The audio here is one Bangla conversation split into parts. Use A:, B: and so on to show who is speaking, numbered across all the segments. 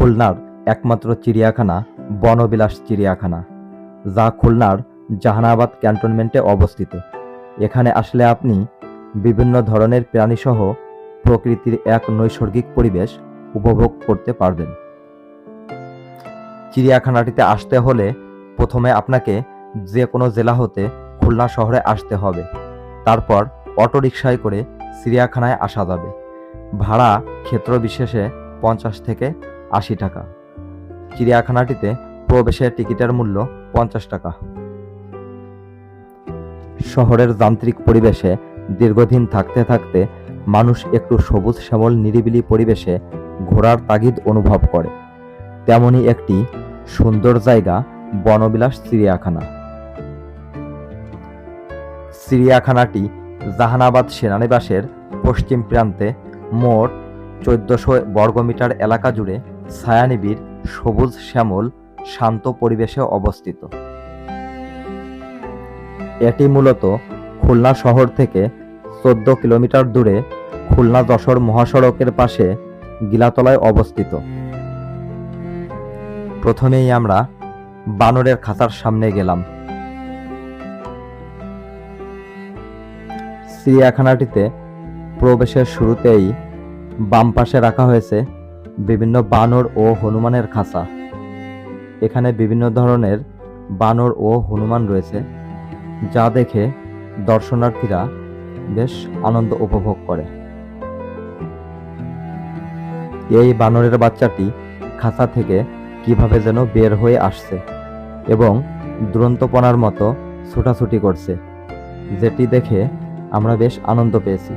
A: খুলনার একমাত্র চিড়িয়াখানা, বনবিলাস চিড়িয়াখানা, যা খুলনার জাহানাবাদ ক্যান্টনমেন্টে অবস্থিত। এখানে আসলে আপনি বিভিন্ন ধরনের প্রাণীসহ প্রকৃতির এক নৈসর্গিক পরিবেশ উপভোগ করতে পারবেন। চিড়িয়াখানাটিতে আসতে হলে প্রথমে আপনাকে যে কোনো জেলা হতে খুলনা শহরে আসতে হবে। তারপর অটোরিকশায় করে চিড়িয়াখানায় আসা যাবে। ভাড়া ক্ষেত্র বিশেষে পঞ্চাশ থেকে আশি টাকা। চিড়িয়াখানাটিতে প্রবেশের টিকিটের মূল্য পঞ্চাশ টাকা। শহরের যান্ত্রিক পরিবেশে দীর্ঘদিন থাকতে থাকতে মানুষ একটু সবুজ শ্যামল নিরিবিলি পরিবেশে ঘোরার তাগিদ অনুভব করে। তেমনই একটি সুন্দর জায়গা বনবিলাস চিড়িয়াখানা। চিড়িয়াখানাটি জাহানাবাদ সেনানিবাসের পশ্চিম প্রান্তে মোট চোদ্দশো বর্গমিটার এলাকা জুড়ে ছায়ানিবিড় সবুজ শ্যামল শান্ত পরিবেশে অবস্থিত। এটি মূলত খুলনা শহর থেকে চোদ্দ কিলোমিটার দূরে খুলনা যশোর মহাসড়কের পাশে গিলাতলায় অবস্থিত। প্রথমেই আমরা বানরের খাতার সামনে গেলাম। চিড়িয়াখানাটিতে প্রবেশের শুরুতেই বাম পাশে রাখা হয়েছে বিভিন্ন বানর ও হনুমানের খাঁচা। এখানে বিভিন্ন ধরনের বানর ও হনুমান রয়েছে, যা দেখে দর্শনার্থীরা বেশ আনন্দ উপভোগ করে। এই বানরের বাচ্চাটি খাঁচা থেকে কীভাবে যেন বের হয়ে আসছে এবং দুরন্তপনার মতো ছুটাছুটি করছে, যেটি দেখে আমরা বেশ আনন্দ পেয়েছি।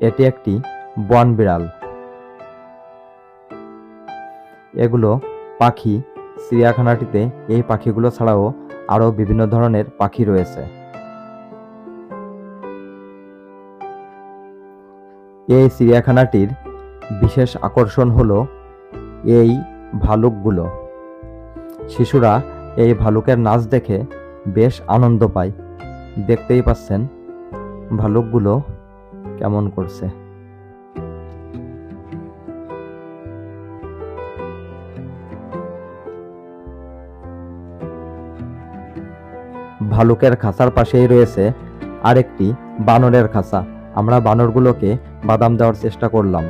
A: এটি একটি বন বিড়াল। এগুলো পাখি চিড়িয়াখানাটিতে এই পাখিগুলো ছাড়াও আরও বিভিন্ন ধরনের পাখি রয়েছে। এই চিড়িয়াখানাটির বিশেষ আকর্ষণ হলো এই ভালুকগুলো। শিশুরা এই ভালুকের নাচ দেখে বেশ আনন্দ পায়। দেখতেই পাচ্ছেন ভালুকগুলো কেমন করছে? ভালুকের খাঁচার পাশেই রয়েছে আরেকটি বানরের খাঁচা। আমরা বানরগুলোকে বাদাম দেওয়ার চেষ্টা করলাম।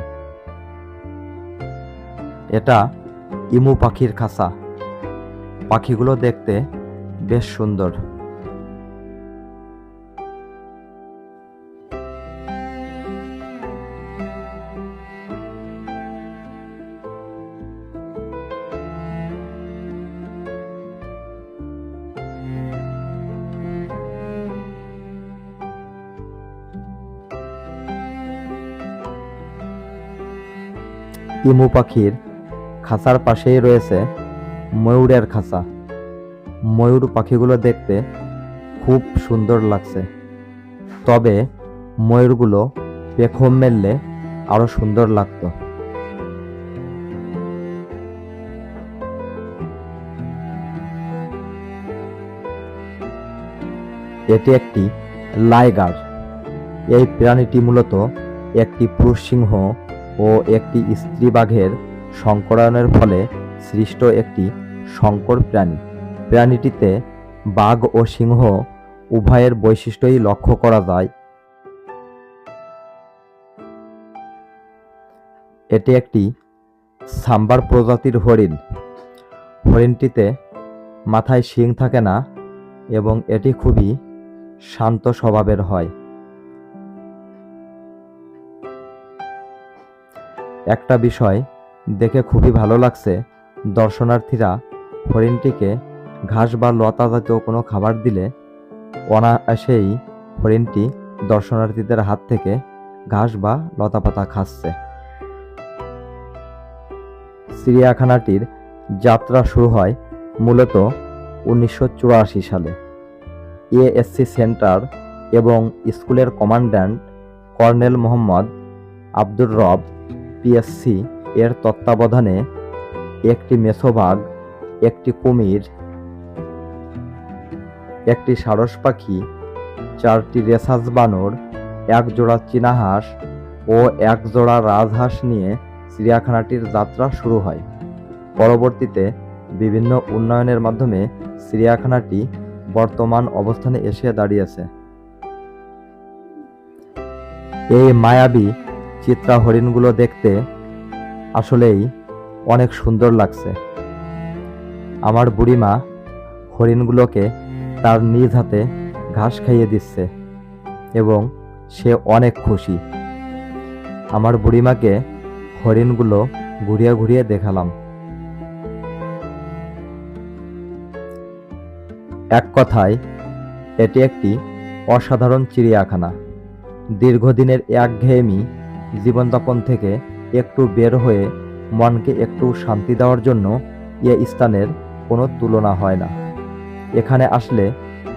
A: এটা ইমু পাখির খাঁচা। পাখিগুলো দেখতে বেশ সুন্দর। ইমু পাখির খাঁচার পাশেই রয়েছে ময়ূরের খাঁচা। ময়ূর পাখিগুলো দেখতে খুব সুন্দর লাগছে। তবে ময়ূরগুলো পেখম মেললে আরও সুন্দর লাগতো। এটি একটি লাইগার। এই প্রাণীটি মূলত একটি পুরুষ সিংহ ও একটি স্ত্রী বাঘের সংকরায়নের ফলে সৃষ্ট একটি সংকর প্রাণী। প্রাণীটিতে বাঘ ও সিংহ উভয়ের বৈশিষ্ট্যই লক্ষ্য করা যায়। এটি একটি সাম্বার প্রজাতির হরিণ। হরিণটিতে মাথায় শিং থাকে না এবং এটি খুবই শান্ত স্বভাবের হয়। একটা বিষয় দেখে খুবই ভালো লাগছে। দর্শনার্থীরা হরিণটিকে ঘাস বা লতা জাতীয় কোনো খাবার দিলে অনায়াসেই হরিণটি দর্শনার্থীদের হাত থেকে ঘাস বা লতাপাতা খাচ্ছে। চিড়িয়াখানাটির যাত্রা শুরু হয় মূলত উনিশশো চুরাশি সালে। এএসসি সেন্টার এবং স্কুলের কমান্ড্যান্ট কর্নেল মোহাম্মদ আব্দুর রব পিএসসি এর তত্ত্বাবধানে একটি মেছোবাঘ একটি কুমির, একটি সারস পাখি, চারটি রেসাস বানর, এক জোড়া চীনা হাঁস ও এক জোড়া রাজহাঁস নিয়ে চিড়িয়াখানাটির যাত্রা শুরু হয়। পরবর্তীতে বিভিন্ন উন্নয়নের মাধ্যমে চিড়িয়াখানাটি বর্তমান অবস্থানে এসে দাঁড়িয়েছে। এই মায়াবী চিত্রা হরিণগুলো দেখতে আসলেই অনেক সুন্দর লাগছে। আমার বুড়িমা হরিণগুলোকে তার নিজ হাতে ঘাস খাইয়ে দিচ্ছে এবং সে অনেক খুশি। আমার বুড়িমাকে হরিণগুলো ঘুরিয়ে ঘুরিয়ে দেখালাম। এক কথায়, এটি একটি অসাধারণ চিড়িয়াখানা। দীর্ঘদিনের একঘেয়েমি জীবনযাপন থেকে একটু বের হয়ে মনকে একটু শান্তি দেওয়ার জন্য এ স্থানের কোনো তুলনা হয় না। এখানে আসলে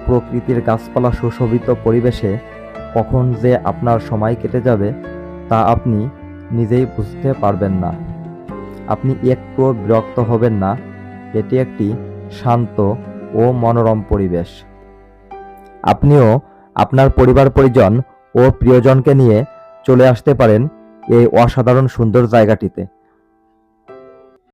A: প্রকৃতির গাছপালা সুশোভিত পরিবেশে কখন যে আপনার সময় কেটে যাবে তা আপনি নিজেই বুঝতে পারবেন না। আপনি একটুও বিরক্ত হবেন না, এটি একটি শান্ত ও মনোরম পরিবেশ। আপনিও আপনার পরিবার পরিজন ও প্রিয়জনকে নিয়ে চলে আসতে পারেন এই অসাধারণ সুন্দর জায়গাটিতে।